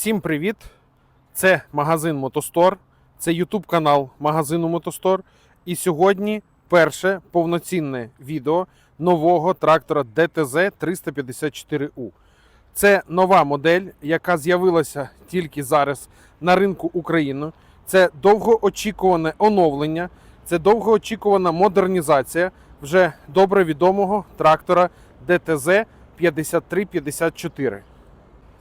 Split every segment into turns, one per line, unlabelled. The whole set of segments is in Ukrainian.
Всім привіт! Це магазин Мотостор, це YouTube канал магазину Мотостор. І сьогодні перше повноцінне відео нового трактора DTZ 354U. Це нова модель, яка з'явилася тільки зараз на ринку України. Це довгоочікуване оновлення, це довгоочікувана модернізація вже добре відомого трактора DTZ 5354.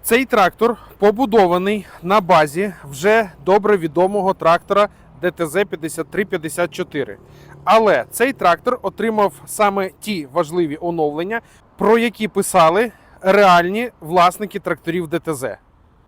Цей трактор побудований на базі вже добре відомого трактора DTZ 5354. Але цей трактор отримав саме ті важливі оновлення, про які писали реальні власники тракторів ДТЗ.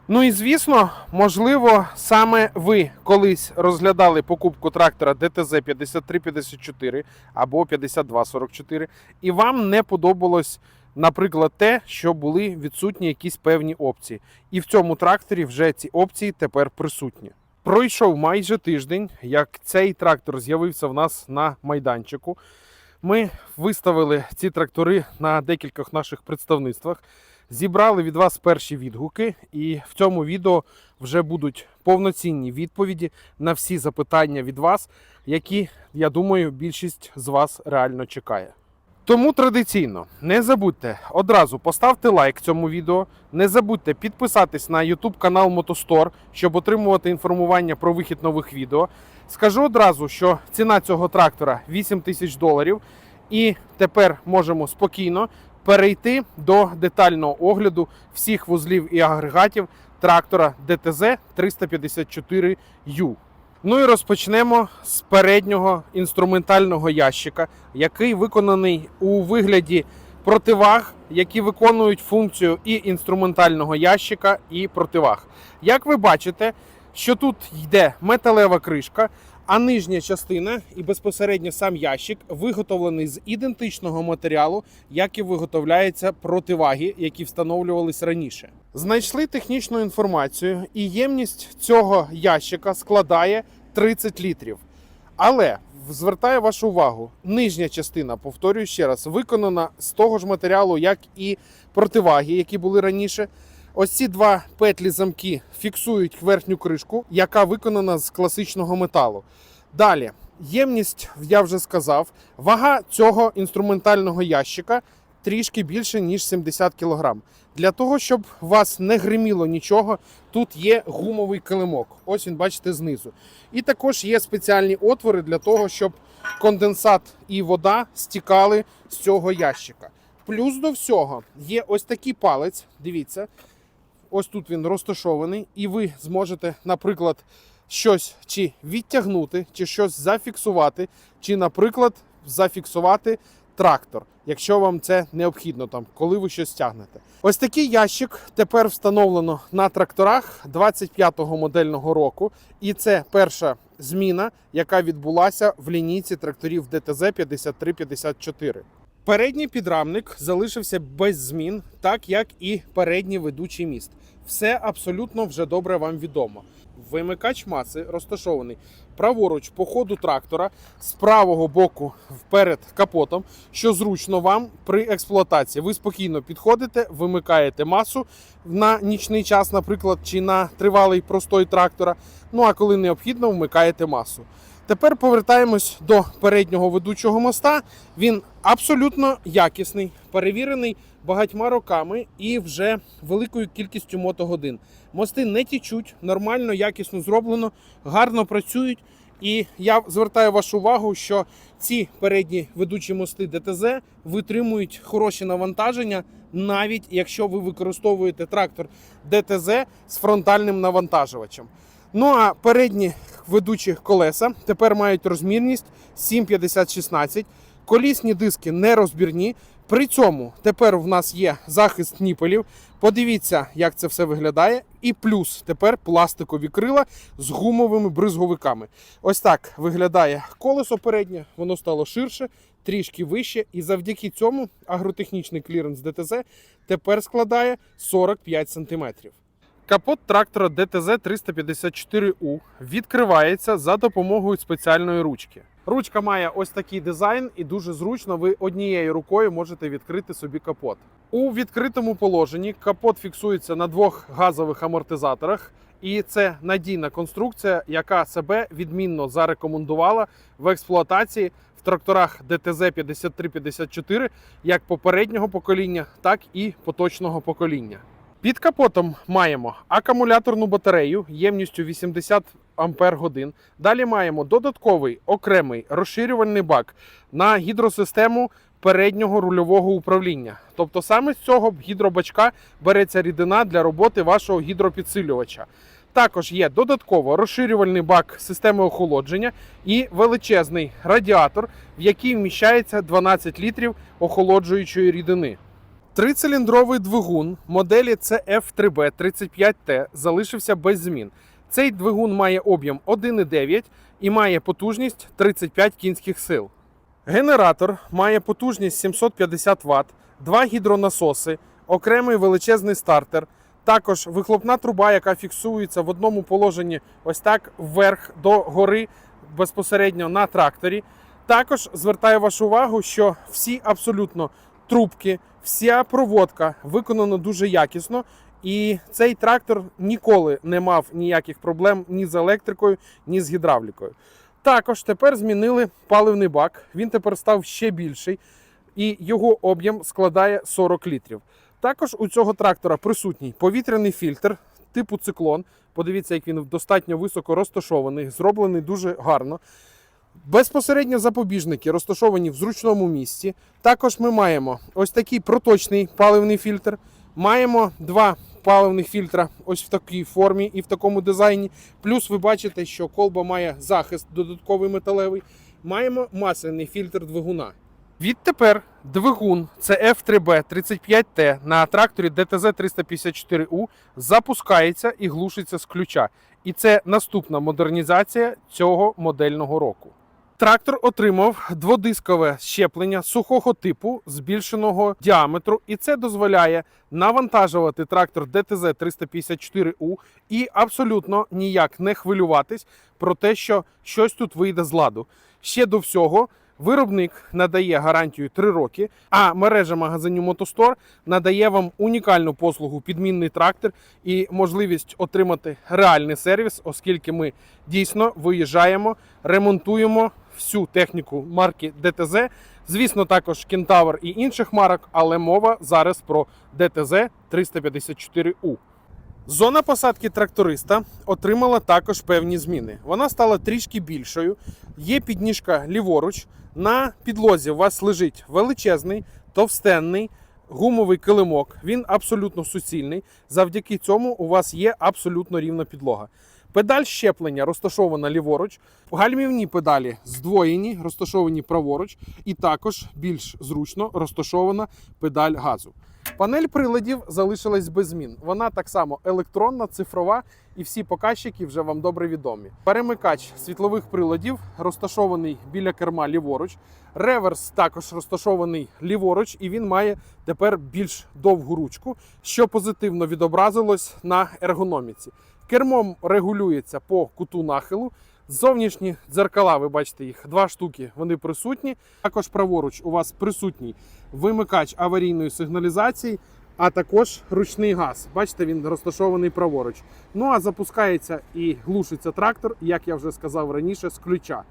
Ну і звісно, можливо, саме ви колись розглядали покупку трактора DTZ 5354 або 5244, і вам не подобалось, наприклад, те, що були відсутні якісь певні опції. І в цьому тракторі вже ці опції тепер присутні. Пройшов майже тиждень, як цей трактор з'явився в нас на майданчику. Ми виставили ці трактори на декількох наших представництвах, зібрали від вас перші відгуки, і в цьому відео вже будуть повноцінні відповіді на всі запитання від вас, які, я думаю, більшість з вас реально чекає. Тому традиційно не забудьте одразу поставте лайк цьому відео. Не забудьте підписатись на YouTube канал Мотостор, щоб отримувати інформування про вихід нових відео. Скажу одразу, що ціна цього трактора 8 тисяч доларів, і тепер можемо спокійно перейти до детального огляду всіх вузлів і агрегатів трактора DTZ 354U. Ну і розпочнемо з переднього інструментального ящика, який виконаний у вигляді противаг, які виконують функцію і інструментального ящика, і противаг. Як ви бачите, що тут йде металева кришка, а нижня частина і безпосередньо сам ящик виготовлений з ідентичного матеріалу, як і виготовляються противаги, які встановлювались раніше. Знайшли технічну інформацію, і ємність цього ящика складає 30 літрів. Але звертаю вашу увагу, нижня частина, повторюю ще раз, виконана з того ж матеріалу, як і противаги, які були раніше. Ось ці два петлі замки фіксують верхню кришку, яка виконана з класичного металу. Далі, ємність, я вже сказав, вага цього інструментального ящика трішки більше, ніж 70 кг. Для того, щоб вас не гриміло нічого, тут є гумовий килимок. Ось він, бачите, знизу. І також є спеціальні отвори для того, щоб конденсат і вода стікали з цього ящика. Плюс до всього є ось такий палець. Дивіться, ось тут він розташований, і ви зможете, наприклад, щось чи відтягнути, чи щось зафіксувати, чи, наприклад, зафіксувати трактор, якщо вам це необхідно, там, коли ви щось тягнете. Ось такий ящик тепер встановлено на тракторах 25-го модельного року, і це перша зміна, яка відбулася в лінійці тракторів ДТЗ 5354. Передній підрамник залишився без змін, так як і передній ведучий міст. Все абсолютно вже добре вам відомо. Вимикач маси розташований праворуч по ходу трактора з правого боку вперед капотом, що зручно вам при експлуатації. Ви спокійно підходите, вимикаєте масу на нічний час, наприклад, чи на тривалий простой трактора. Ну а коли необхідно, вмикаєте масу. Тепер повертаємось до переднього ведучого моста. Він абсолютно якісний, перевірений багатьма роками і вже великою кількістю мотогодин. Мости не тічуть, нормально, якісно зроблено, гарно працюють. І я звертаю вашу увагу, що ці передні ведучі мости ДТЗ витримують хороші навантаження, навіть якщо ви використовуєте трактор ДТЗ з фронтальним навантажувачем. Ну а передні ведучі колеса тепер мають розмірність 7,50-16. Колісні диски не розбірні. При цьому тепер в нас є захист ніпелів. Подивіться, як це все виглядає. І плюс тепер пластикові крила з гумовими бризговиками. Ось так виглядає колесо переднє, воно стало ширше, трішки вище. І завдяки цьому агротехнічний кліренс ДТЗ тепер складає 45 см. Капот трактора ДТЗ 354У відкривається за допомогою спеціальної ручки. Ручка має ось такий дизайн, і дуже зручно ви однією рукою можете відкрити собі капот. У відкритому положенні капот фіксується на двох газових амортизаторах, і це надійна конструкція, яка себе відмінно зарекомендувала в експлуатації в тракторах ДТЗ 5354 як попереднього покоління, так і поточного покоління. Під капотом маємо акумуляторну батарею ємністю 80 ампер годин. Далі маємо додатковий окремий розширювальний бак на гідросистему переднього рульового управління. Тобто саме з цього гідробачка береться рідина для роботи вашого гідропідсилювача. Також є додатково розширювальний бак системи охолодження і величезний радіатор, в який вміщається 12 літрів охолоджуючої рідини. Трициліндровий двигун моделі CF3B 35T залишився без змін. Цей двигун має об'єм 1,9 і має потужність 35 кінських сил. Генератор має потужність 750 Вт, два гідронасоси, окремий величезний стартер, також вихлопна труба, яка фіксується в одному положенні ось так вверх до гори безпосередньо на тракторі. Також звертаю вашу увагу, що всі абсолютно трубки, вся проводка виконана дуже якісно. І цей трактор ніколи не мав ніяких проблем ні з електрикою, ні з гідравлікою. Також тепер змінили паливний бак. Він тепер став ще більший, і його об'єм складає 40 літрів. Також у цього трактора присутній повітряний фільтр типу циклон. Подивіться, як він достатньо високо розташований, зроблений дуже гарно. Безпосередньо запобіжники розташовані в зручному місці. Також ми маємо ось такий проточний паливний фільтр. Маємо два паливних фільтра ось в такій формі і в такому дизайні. Плюс ви бачите, що колба має захист додатковий металевий. Маємо масляний фільтр двигуна. Відтепер двигун CF3B 35T на тракторі DTZ 354U запускається і глушиться з ключа. І це наступна модернізація цього модельного року. Трактор отримав дводискове щеплення сухого типу збільшеного діаметру, і це дозволяє навантажувати трактор DTZ 354U і абсолютно ніяк не хвилюватись про те, що щось тут вийде з ладу. Ще до всього. Виробник надає гарантію 3 роки, а мережа магазинів Мотостор надає вам унікальну послугу підмінний трактор і можливість отримати реальний сервіс, оскільки ми дійсно виїжджаємо, ремонтуємо всю техніку марки ДТЗ. Звісно, також Кентавр і інших марок, але мова зараз про ДТЗ 354У. Зона посадки тракториста отримала також певні зміни. Вона стала трішки більшою. Є підніжка ліворуч. На підлозі у вас лежить величезний, товстенний гумовий килимок. Він абсолютно суцільний. Завдяки цьому у вас є абсолютно рівна підлога. Педаль щеплення розташована ліворуч. Гальмівні педалі здвоєні, розташовані праворуч, і також більш зручно розташована педаль газу. Панель приладів залишилась без змін. Вона так само електронна, цифрова, і всі показчики вже вам добре відомі. Перемикач світлових приладів розташований біля керма ліворуч. Реверс також розташований ліворуч, і він має тепер більш довгу ручку, що позитивно відобразилось на ергономіці. Кермом регулюється по куту нахилу. Зовнішні дзеркала, ви бачите їх два штуки, вони присутні. Також праворуч у вас присутній вимикач аварійної сигналізації, а також ручний газ. Бачите, він розташований праворуч. Ну а запускається і глушиться трактор, як я вже сказав раніше, з ключа.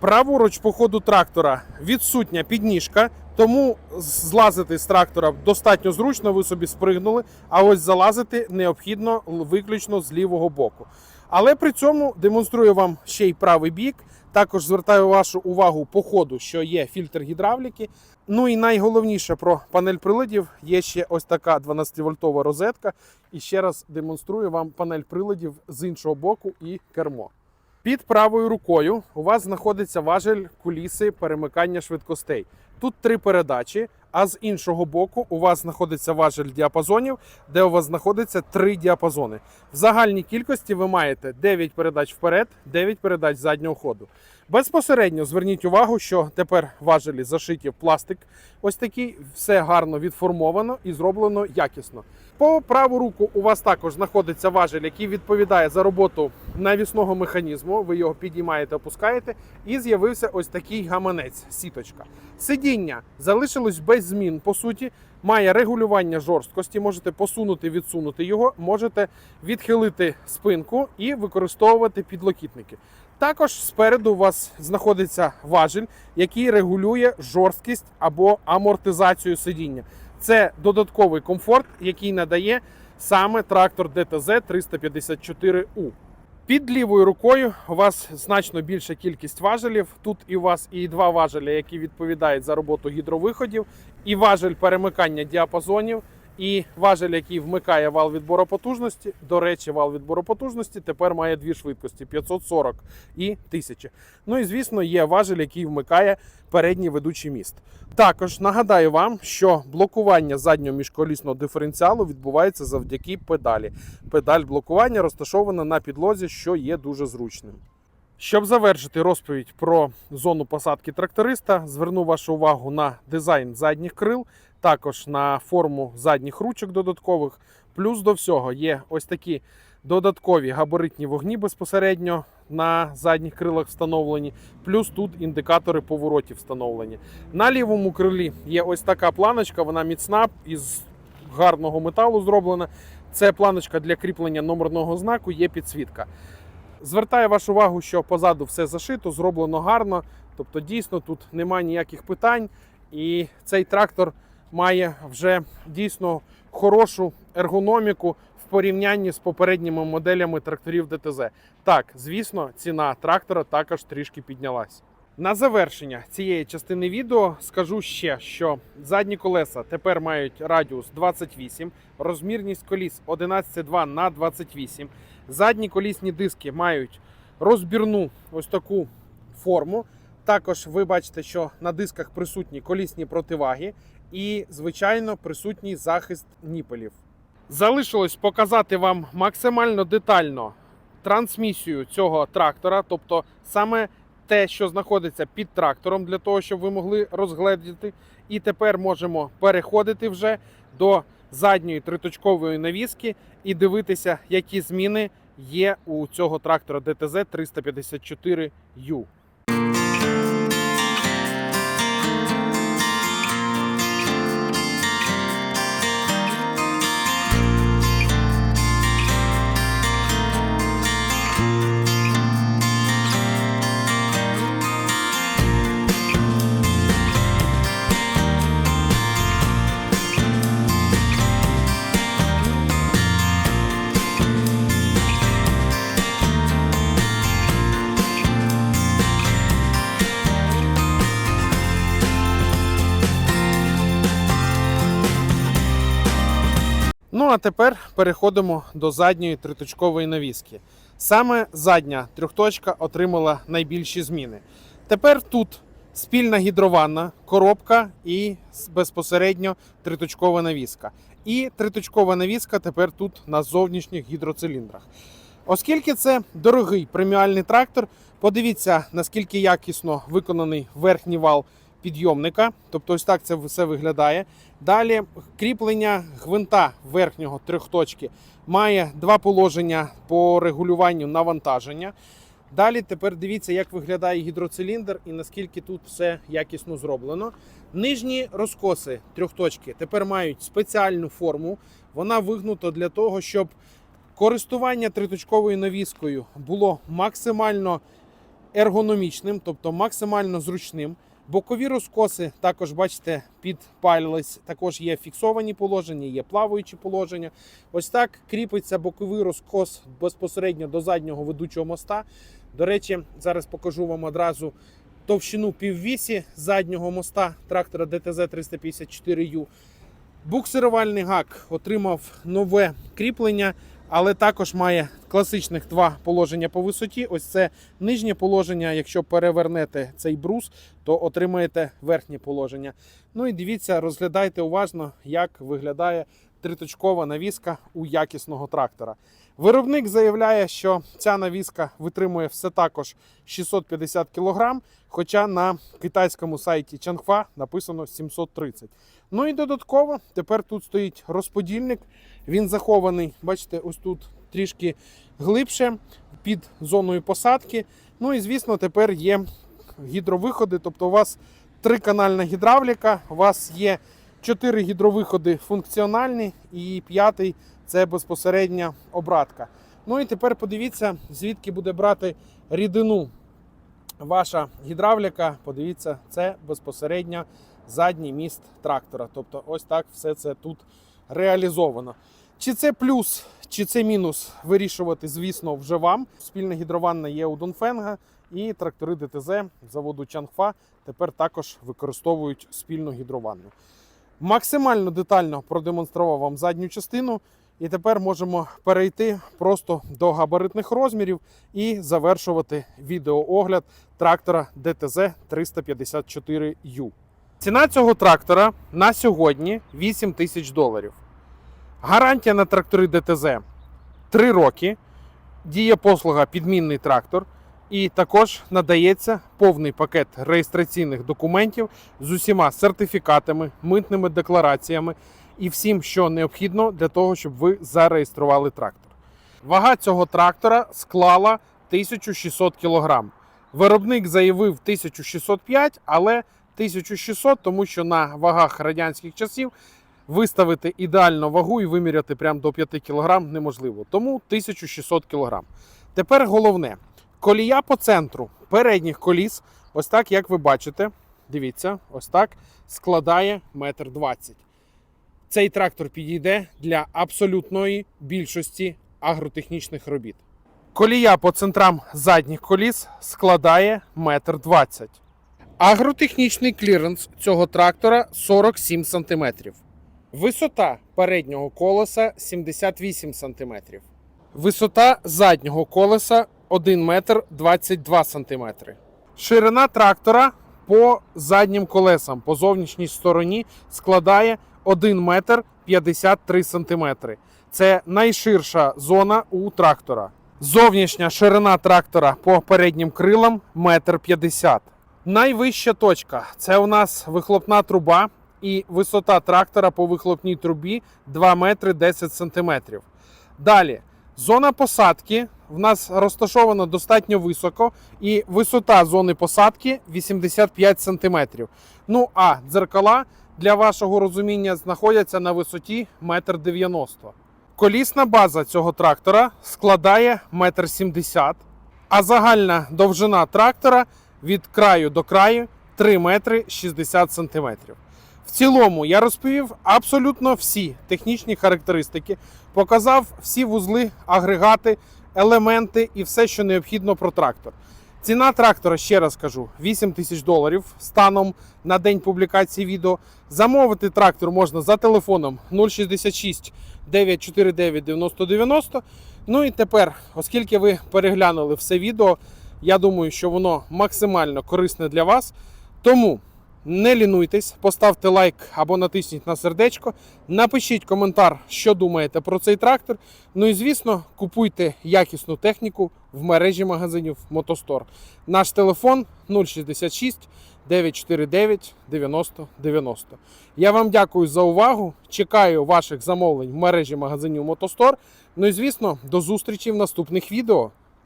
Праворуч по ходу трактора відсутня підніжка, тому злазити з трактора достатньо зручно, ви собі спригнули, а ось залазити необхідно виключно з лівого боку. Але при цьому демонструю вам ще й правий бік. Також звертаю вашу увагу по ходу, що є фільтр гідравліки. Ну і найголовніше про панель приладів є ще ось така 12-вольтова розетка. І ще раз демонструю вам панель приладів з іншого боку і кермо. Під правою рукою у вас знаходиться важель куліси перемикання швидкостей. Тут три передачі, а з іншого боку у вас знаходиться важель діапазонів, де у вас знаходиться три діапазони. В загальній кількості ви маєте 9 передач вперед, 9 передач заднього ходу. Безпосередньо зверніть увагу, що тепер важелі зашиті в пластик. Ось такий, все гарно відформовано і зроблено якісно. По праву руку у вас також знаходиться важель, який відповідає за роботу навісного механізму. Ви його підіймаєте, опускаєте, і з'явився ось такий гаманець, сіточка. Сидіння залишилось без змін. По суті, має регулювання жорсткості. Можете посунути, відсунути його, можете відхилити спинку і використовувати підлокітники. Також спереду у вас знаходиться важіль, який регулює жорсткість або амортизацію сидіння. Це додатковий комфорт, який надає саме трактор ДТЗ 354У. Під лівою рукою у вас значно більша кількість важелів. Тут і у вас і два важелі, які відповідають за роботу гідровиходів, і важель перемикання діапазонів, і важель, який вмикає вал відбору потужності. До речі, вал відбору потужності тепер має дві швидкості 540 і 1000. Ну і звісно, є важель, який вмикає передній ведучий міст. Також нагадаю вам, що блокування заднього міжколісного диференціалу відбувається завдяки педалі. Педаль блокування розташована на підлозі, що є дуже зручним. Щоб завершити розповідь про зону посадки тракториста, зверну вашу увагу на дизайн задніх крил, також на форму задніх ручок додаткових. Плюс до всього є ось такі додаткові габаритні вогні безпосередньо на задніх крилах встановлені. Плюс тут індикатори поворотів встановлені. На лівому крилі є ось така планочка, вона міцна із гарного металу зроблена. Це планочка для кріплення номерного знаку, є підсвітка. Звертаю вашу увагу, що позаду все зашито, зроблено гарно. Тобто, дійсно тут немає ніяких питань. І цей трактор має вже дійсно хорошу ергономіку в порівнянні з попередніми моделями тракторів ДТЗ. Так, звісно, ціна трактора також трішки піднялась. На завершення цієї частини відео скажу ще, що задні колеса тепер мають радіус 28, розмірність коліс 11,2 на 28. Задні колісні диски мають розбірну ось таку форму. Також ви бачите, що на дисках присутні колісні противаги і, звичайно, присутній захист ніпелів. Залишилось показати вам максимально детально трансмісію цього трактора, тобто саме те, що знаходиться під трактором, для того, щоб ви могли розгледіти. І тепер можемо переходити вже до задньої триточкової навіски і дивитися, які зміни є у цього трактора ДТЗ 354U. Ну а тепер переходимо до задньої триточкової навіски. Саме задня трьохточка отримала найбільші зміни. Тепер тут спільна гідрованна коробка і безпосередньо триточкова навіска. І триточкова навіска тепер тут на зовнішніх гідроциліндрах. Оскільки це дорогий преміальний трактор, подивіться наскільки якісно виконаний верхній вал підйомника. Тобто, ось так це все виглядає. Далі кріплення гвинта верхнього трьохточки має два положення по регулюванню навантаження. Далі тепер дивіться, як виглядає гідроциліндр і наскільки тут все якісно зроблено. Нижні розкоси трьохточки тепер мають спеціальну форму. Вона вигнута для того, щоб користування триточковою навіскою було максимально ергономічним, тобто максимально зручним. Бокові розкоси також, бачите, підпалились. Також є фіксовані положення, є плаваючі положення. Ось так кріпиться боковий розкос безпосередньо до заднього ведучого моста. До речі, зараз покажу вам одразу товщину піввісі заднього моста трактора ДТЗ 354U. Буксирувальний гак отримав нове кріплення, але також має класичних два положення по висоті. Ось це нижнє положення. Якщо перевернете цей брус, то отримаєте верхнє положення. Ну і дивіться, розглядайте уважно, як виглядає триточкова навіска у якісного трактора. Виробник заявляє, що ця навіска витримує все також 650 кг, хоча на китайському сайті Чанхва написано 730. Ну і додатково тепер тут стоїть розподільник. Він захований, бачите, ось тут трішки глибше під зоною посадки. Ну і звісно, тепер є гідровиходи. Тобто, у вас триканальна гідравліка, у вас є чотири гідровиходи функціональні, і п'ятий це безпосередня обратка. Ну і тепер подивіться, звідки буде брати рідину ваша гідравліка. Подивіться, це безпосередньо задній міст трактора. Тобто, ось так все це тут реалізовано. Чи це плюс, чи це мінус, вирішувати, звісно, вже вам. Спільна гідрованна є у Донфенга, і трактори ДТЗ заводу Чанхфа тепер також використовують спільну гідрованну. Максимально детально продемонстрував вам задню частину, і тепер можемо перейти просто до габаритних розмірів і завершувати відеоогляд трактора ДТЗ 354U. Ціна цього трактора на сьогодні 8 тисяч доларів. Гарантія на трактори ДТЗ 3 роки. Діє послуга підмінний трактор. І також надається повний пакет реєстраційних документів з усіма сертифікатами, митними деклараціями і всім, що необхідно для того, щоб ви зареєстрували трактор. Вага цього трактора склала 1600 кг. Виробник заявив 1605, але 1600, тому що на вагах радянських часів виставити ідеальну вагу і виміряти прямо до 5 кг неможливо. Тому 1600 кг. Тепер головне. Колія по центру передніх коліс, ось так, як ви бачите, дивіться, ось так складає метр двадцять. Цей трактор підійде для абсолютної більшості агротехнічних робіт. Колія по центрам задніх коліс складає метр двадцять. Агротехнічний кліренс цього трактора 47 см. Висота переднього колеса 78 см. Висота заднього колеса 1 метр 22 сантиметри. Ширина трактора по заднім колесам по зовнішній стороні складає 1 метр 53 сантиметри. Це найширша зона у трактора. Зовнішня ширина трактора по переднім крилам 1,50 м. Найвища точка це у нас вихлопна труба і висота трактора по вихлопній трубі 2 метри 10 сантиметрів. Далі Зона посадки в нас розташована достатньо високо, і висота зони посадки 85 см. Ну а дзеркала для вашого розуміння знаходяться на висоті 1,90 м. Колісна база цього трактора складає 1,70 м, а загальна довжина трактора від краю до краю 3 метри 60 см. В цілому я розповів абсолютно всі технічні характеристики, показав всі вузли, агрегати, елементи і все, що необхідно про трактор. Ціна трактора, ще раз кажу, 8 тисяч доларів станом на день публікації відео. Замовити трактор можна за телефоном 066 949 9090. Ну і тепер, оскільки ви переглянули все відео, я думаю, що воно максимально корисне для вас. Тому не лінуйтесь, поставте лайк або натисніть на сердечко. Напишіть коментар, що думаєте про цей трактор. Ну і звісно, купуйте якісну техніку в мережі магазинів Мотостор. Наш телефон 066 949 90 90. Я вам дякую за увагу. Чекаю ваших замовлень в мережі магазинів Мотостор. Ну і звісно, до зустрічі в наступних відео.